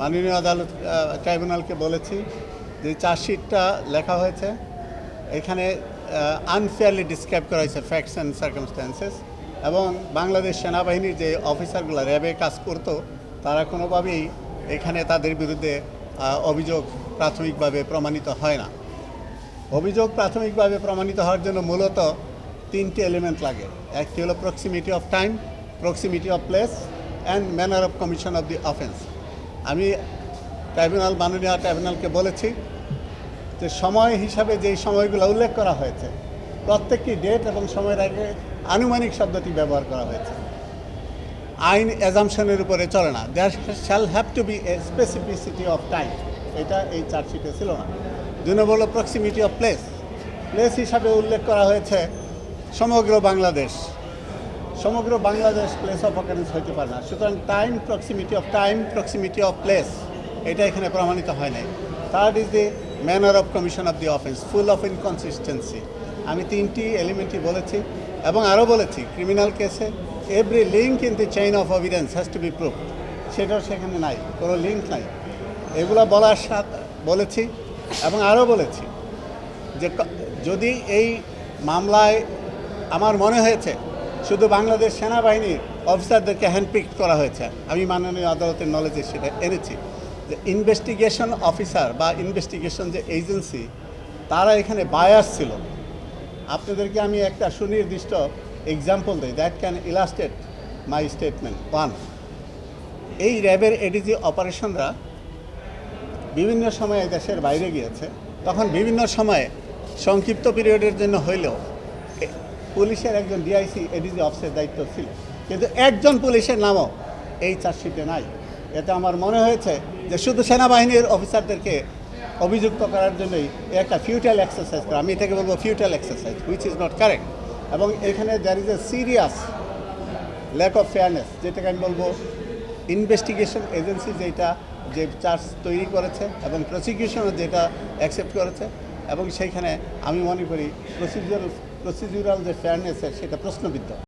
মাননীয় আদালত ট্রাইব্যুনালকে বলেছি যে চার্জশিটটা লেখা হয়েছে। এখানে আনফেয়ারলি ডিসক্রাইব করা হয়েছে ফ্যাক্টস অ্যান্ড সার্কামস্ট্যান্সেস এবং বাংলাদেশ সেনাবাহিনীর যে অফিসারগুলো, র্যাবে কাজ করতো, তারা কোনোভাবেই এখানে তাদের বিরুদ্ধে অভিযোগ প্রাথমিকভাবে প্রমাণিত হয় না। অভিযোগ প্রাথমিকভাবে প্রমাণিত হওয়ার জন্য মূলত তিনটি এলিমেন্ট লাগে। একটি হলো proximity of time proximity of place and manner of commission of the offence আমি ট্রাইব্যুনাল, মাননীয় ট্রাইব্যুনালকে বলেছি যে সময় হিসাবে যেই সময়গুলো উল্লেখ করা হয়েছে, প্রত্যেকটি ডেট এবং সময়ের আগে আনুমানিক শব্দটি ব্যবহার করা হয়েছে। আইন অ্যাজামশনের উপরে চলে না। There shall have to be a specificity of time এটা এই চার্জশিটে ছিল না। দুই নম্বর প্রক্সিমিটি অফ প্লেস প্লেস হিসাবে উল্লেখ করা হয়েছে সমগ্র বাংলাদেশ। সমগ্র বাংলাদেশ প্লেস অফ অকারেন্স হইতে পারে না। সুতরাং time proximity of time proximity of place এটা এখানে প্রমাণিত হয় নাই। Third is the manner of commission of the offence full of inconsistency আমি তিনটি এলিমেন্টই বলেছি এবং আরও বলেছি ক্রিমিনাল কেসে every link in the chain of evidence has to be proof সেটাও সেখানে নাই, কোনো লিঙ্ক নাই। এগুলো বলার সাথে বলেছি এবং আরও বলেছি যে যদি এই মামলায় আমার মনে হয়েছে শুধু বাংলাদেশ সেনাবাহিনীর অফিসারদেরকে হ্যান্ডপিক করা হয়েছে। আমি মাননীয় আদালতের নলেজে সেটা এনেছি যে ইনভেস্টিগেশন অফিসার বা ইনভেস্টিগেশন যে এজেন্সি তারা এখানে বায়াস ছিল। আপনাদেরকে আমি একটা সুনির্দিষ্ট এক্সাম্পল দিই that can illustrate my statement one এই র্যাবের এডিজি অপারেশনরা বিভিন্ন সময়ে দেশের বাইরে গিয়েছে। তখন বিভিন্ন সময়ে সংক্ষিপ্ত পিরিয়ডের জন্য হইলেও পুলিশের একজন ডিআইসি এডিজি অফিসের দায়িত্ব ছিল। কিন্তু একজন পুলিশের নামও এই চার্জশিটে নাই। এতে আমার মনে হয়েছে যে শুধু সেনাবাহিনীর অফিসারদেরকে অভিযুক্ত করার জন্যই একটা ফিউটাল এক্সারসাইজ করা। আমি এটাকে বলব futile exercise which is not correct এবং এখানে there is a serious lack of fairness যেটাকে আমি বলব ইনভেস্টিগেশন এজেন্সি যেটা যে চার্জ তৈরি করেছে এবং প্রসিকিউশনও যেটা অ্যাকসেপ্ট করেছে। এবং সেইখানে আমি মনে করি প্রসিডিউরাল প্রসিডিউরাল যে ফেয়ারনেস সেটা প্রশ্নবিদ্ধ।